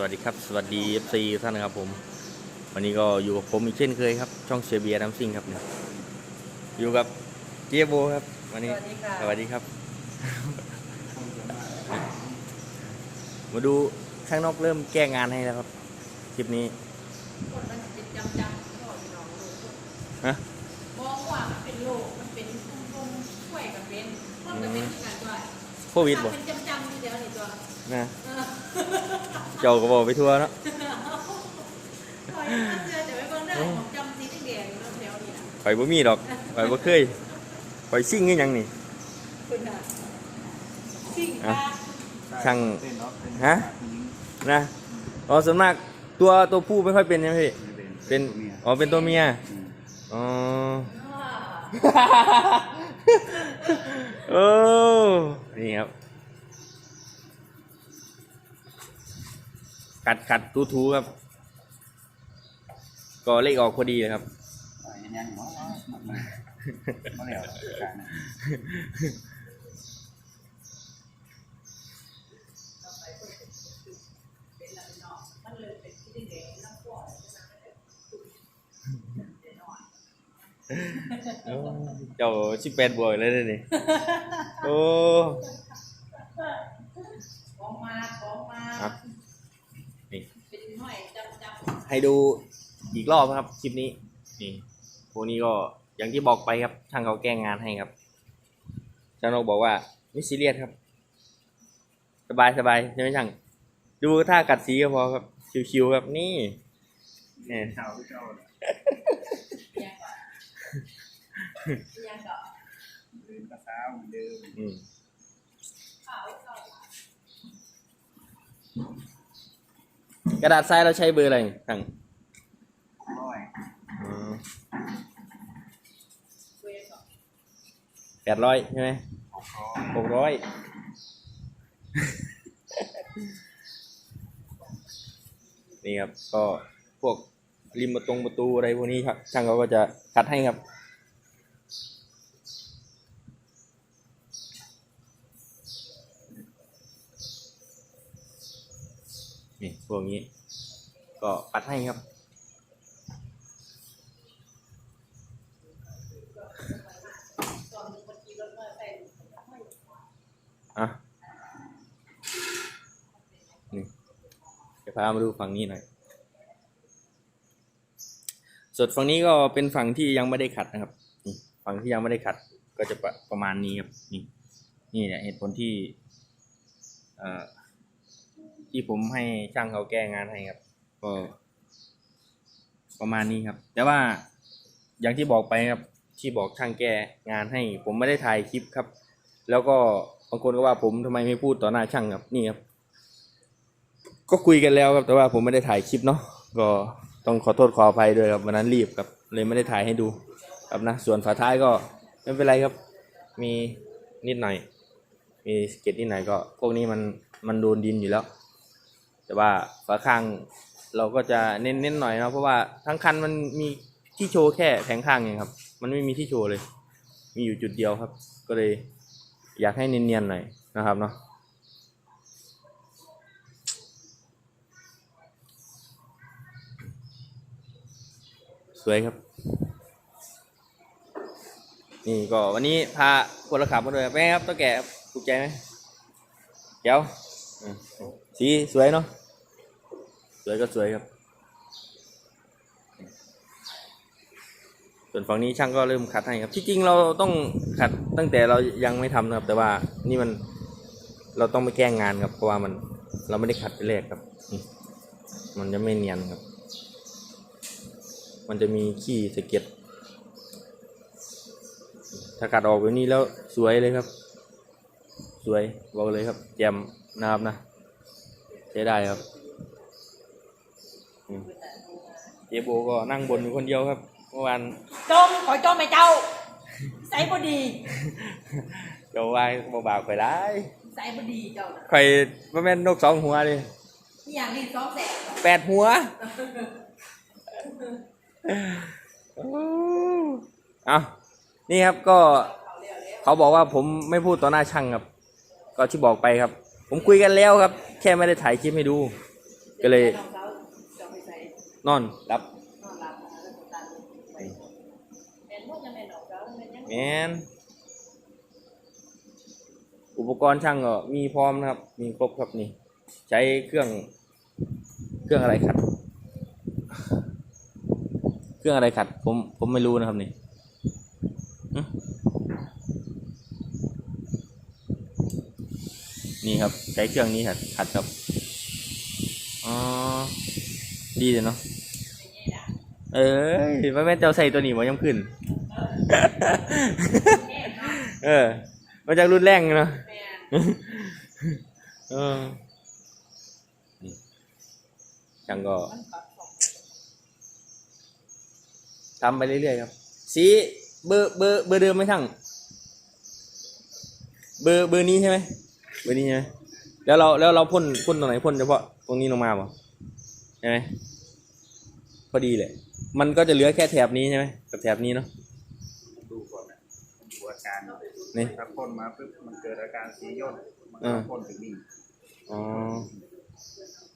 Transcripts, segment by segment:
สวัสดีครับ สวัสดี FC ท่านนะครับผม วันนี้ก็อยู่กับผมอีกเช่นเคยครับ ช่องเชียร์เบียร์น้ำซิ่งครับเนี่ยอยู่กับเจี๊ยบโบครับ วันนี้สวัสดีค่ะสวัสดีครับ มาดูข้างนอกเริ่มแก้งานให้แล้วครับ คลิปนี้คนมันเป็นจำจำพ่อพี่น้องลูกฮะมองว่ามันเป็นโรคมันเป็นพุ่มพุ่มช่วยกับเป็นคนกับเป็นที่กันด้วยโค วิดบ่เป็นจำจำที่เดียวนี่ตัวนะเออเจ้าก็บอกไปทั่วเนาะคอยมาเจอแต่ไม่เบิ่งได้ของจำสีแดงๆอยู่แล้วแถวนี้นะข่อยบ่มีดอกข่อยบ่เคยข่อยซิ่งคือหยังนี่ คุณน่ะสิ่งอะค่ะ ช่างฮะ นะอ๋อส่วนมากตัวตัวผู้ไม่ค่อยเป็นใช่ไหมพี่เป็นอ๋อเป็นตัวเมียอ๋อ โอ้นี่ครับขัดขัดทูทูครับ ก็เลขออกพอดีเลยครับ ยังมาแล้วการนะ เจ้าชิแปดบวกเลยเด้อนี่โอ้ของมาของมาครับนี่เป็นหน่อยจำจำให้ดูอีกรอบครับคลิปนี้นี่พวกนี้ก็อย่างที่บอกไปครับช่างเขาแก้งานให้ครับช่างนกบอกว่าไม่ซีเรียสครับ สบายสบายใช่ไหมช่างดูท่ากัดสีก็พอครับชิวๆครับนี่เนี่ยเช้าเช้า ยังก่อนยังก่อนเดินกระซ้าเหมือนเดิมอืมข้าวข้าวกระดาษทรายเราใช้เบอร์อะไรช่างร้อยอืมเวรก่อนแปดร้อยใช่ไหมหกร้อยหกร้อยนี่ครับก็พวก ริมประตงประตูอะไรพวกนี้ครับช่างเขาก็จะคัดให้ครับ นี่พวกนี้ก็ปัดให้ครับอะนี่เดี๋ยวพามาดูฝั่งนี้หน่อย ส่วนฝั่งนี้ก็เป็นฝั่งที่ยังไม่ได้ขัดนะครับนี่ฝั่งที่ยังไม่ได้ขัดก็จะประประมาณนี้ครับนี่นี่แหละเหตุผลที่เอ่อที่ผมให้ช่างเขาแก้งานให้ครับก็ประมาณนี้ครับ แต่ว่าอย่างที่บอกไปครับที่บอกช่างแก้งานให้ ผมไม่ได้ถ่ายคลิปครับ แล้วก็บางคนก็ว่าผมทำไมไม่พูดต่อหน้าช่างครับนี่ครับ ก็คุยกันแล้วครับแต่ว่าผมไม่ได้ถ่ายคลิปเนาะก็ ต้องขอโทษขออภัยด้วยครับวันนั้นรีบครับเลยไม่ได้ถ่ายให้ดูครับนะส่วนฝาท้ายก็ไม่เป็นไรครับ มีนิดหน่อย มีสเก็ตนิดหน่อยก็ พวกนี้มันมันโดนดินอยู่แล้ว แต่ว่าฝาข้างเราก็จะเน้นเน้นหน่อยนะเพราะว่าทั้งคันมันมีที่โชว์แค่แผงข้างเองครับ มันไม่มีที่โชว์เลย มีอยู่จุดเดียวครับ ก็เลยอยากให้เนียนๆหน่อยนะครับเนาะ วยครับ นี่ก็วันนี้พาคนละขับมาด้วยเป็นไงครับตัวแก่ถูกใจไหมเจ้าอืมสีสวยเนาะสวยก็สวยครับ ส่วนฝั่งนี้ช่างก็เริ่มขัดให้ครับที่จริงเราต้องขัดตั้งแต่เรายังไม่ทำนะครับ แต่ว่านี่มันเราต้องไปแก้งานครับเพราะว่ามันเราไม่ได้ขัดไปแรกครับ มันจะไม่เนียนครับ มันจะมีขี้สะเก็ดถ้ากัดออกแบบนี้แล้วสวยเลยครับ สวยบอกเลยครับแจ่มนะครับนะใช้ได้ครับอืมเจโบก็นั่งบนอยู่คนเดียวครับ เมื่อวานจมขอจมไหมเจ้า ใส่บดีเจ้าว่าบ่บากไปได้ใส่บดีเจ้าน่ะใครว่าแม่นนกสองหัวเลยนี่อย่างนี้สองแสนแปดหัว เอานี่ครับก็ เขาบอกว่าผมไม่พูดต่อหน้าช่างครับ ก็ที่บอกไปครับ ผมคุยกันแล้วครับ แค่ไม่ได้ถ่ายคลิปให้ดู ก็เลย นอนรับนอนหลับแมนอุปกรณ์ช่างก็มีพร้อมนะครับ มีครบครับนี่ ใช้เครื่องเครื่องอะไรขัดเค รื่องอะไรขัด ผมผมไม่รู้นะครับนี่หึนี่ครับใช้เครื่องนี้ขัดขัดครับอ๋อดีเลยเนาะเอ้ยว่าแม่นเจ้าใส่ตัวนี้มายังขึ้น เออมาจากรุ่นแรงเนาะแม่นเออนี่ช่างก็มันปรับของ ทำไปเรื่อยๆครับ สีเบอร์เบอร์เบอร์เดิมไหมช่างเบอร์เบอร์นี้ใช่ไหมเบอร์นี้ใช่ไหมแล้วเราแล้วเราพ่นพ่นตรงไหนพ่นเฉพาะตรงนี้ลงมาเปล่าใช่ไหมพอดีเลย มันก็จะเหลือแค่แถบนี้ใช่ไหมกับแถบนี้เนาะดูก่อนนะดูอาการนี่ถ้าพ่นมาปุ๊บมันเกิดอาการสีย่นมันอ่าก็พ่นถึงนี่อ๋อ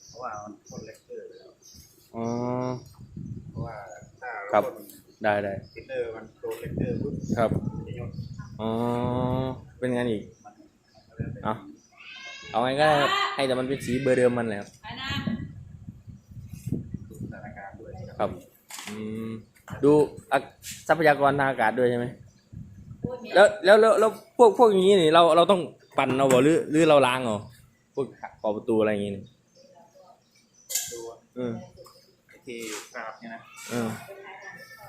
เพราะว่ามันพ่นเลกเตอร์แล้ว อ๋อ เพราะว่าถ้า ครั เรา บ พ่น ได้ได้ฟิลเตอร์มันโดนเลกเตอร์ปุ๊บครับมันจะย่นอ๋อเป็นงั้นอีกมันก็เลยเป็นเอาเอาไงก็ได้ครับให้แต่มันเป็นสีเบอร์เดิมมันเลยครับอันนั้นสถานการณ์ด้วยครับอืมดูอะทรัพยากรทางอากาศด้วยใช่ไหมพูดเนี่ยแล้วแล้วแล้วแล้วพวกพวกอย่างนี้นี่เราเราต้องปั่นเอาบ่หรือหรือเราล้างเอาพวกขอบประตูอะไรอย่างงี้นี่ดูว่าอืมไอ้ที่กราบเนี่ยนะอืม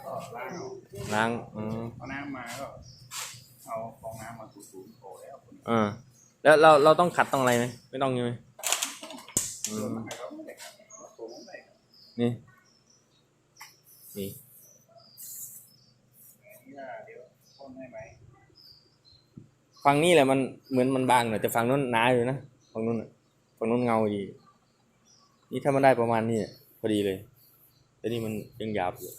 ก็ล้างเอาล้างอืมเอาน้ำมาก็เอาฟองน้ำมาถูๆโผล่แล้วคนอ่าแล้วเราเราต้องขัดต้องอะไรไหมไม่ต้องใช่ไหมอืส่วนมมากเขาไม่ได้ครับเราโผล่ไม่ได้ครับนี่นี่นี่ว่าเดี๋ยวพ่นให้ไหมฝั่งนี้แหละมันเหมือนมันบางหน่อยแต่ฝั่งนู้นหนาอยู่นะฝั่งนู้นน่ะฝั่งนู้นเงาดี นี่ถ้ามันได้ประมาณนี้อะพอดีเลยแต่นี่มันยังหยาบอยู่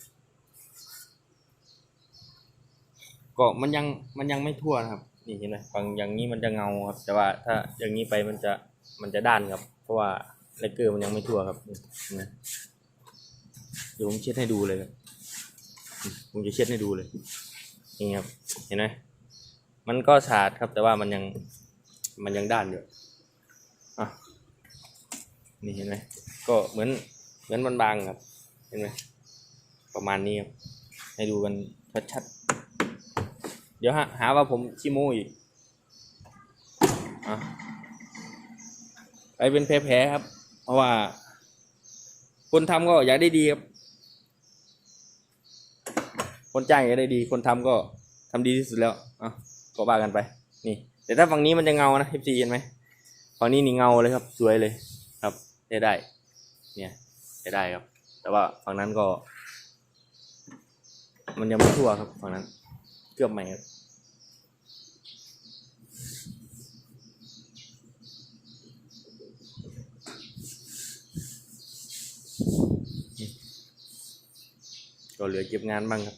ก็มันยังมันยังไม่ทั่วนะครับ นี่เห็นไหมฝั่งอย่างนี้มันจะเงาครับ แต่ว่าถ้าอย่างนี้ไปมันจะมันจะด้านครับ เพราะว่าเลกเกอร์มันยังไม่ทั่วครับนี่เห็นไหมเดี๋ยวผมเช็ดให้ดูเลยครับผมจะเช็ดให้ดูเลยนี่ครับเห็นไหมมันก็สะอาดครับ แต่ว่ามันยังมันยังด้านอยู่อะนี่เห็นไหมก็เหมือนเหมือนบางครับ เห็นไหมประมาณนี้ครับ ให้ดูกันชัดๆ ดี๋ยวหาหาว่าผมขี้โม้อีกอะไปเป็นแผลๆครับ เพราะว่า คนทำก็อยากได้ดีครับ คนจ้างอยากได้ดี คนทำก็ทำดีที่สุดแล้วอะก็ว่ากันไป นี่ แต่ถ้าฝั่งนี้มันจะเงานะเอฟซีเห็นไหมฝั่งนี้นี่เงาเลยครับ สวยเลยครับได้ได้ เนี่ยได้ได้ครับ แต่ว่าฝั่งนั้นก็ มันยังไม่ทั่วครับฝั่งนั้น เกือบใหม่ครับ ก็เหลือเก็บงานบ้างครับ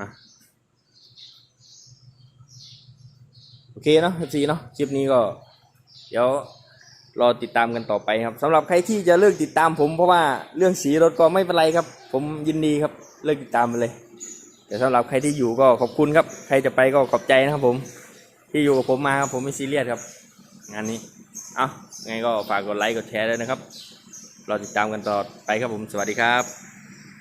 อโอเคเนาะสีเนาะคลิปนี้ก็ เดี๋ยวรอติดตามกันต่อไปครับสำหรับใครที่จะเลิกติดตามผมเพราะว่าเรื่องสีรถก็ไม่เป็นไรครับ ผมยินดีครับเลิกติดตามไปเลย แต่สำหรับใครที่อยู่ก็ขอบคุณครับ ใครจะไปก็ขอบใจนะครับ ผมที่อยู่กับผมมาครับผมไม่ซีเรียสครับ งานนี้เอาไงก็ฝากกดไลค์กดแชร์ด้วยนะครับ รอติดตามกันต่อไปครับผมสวัสดีครับ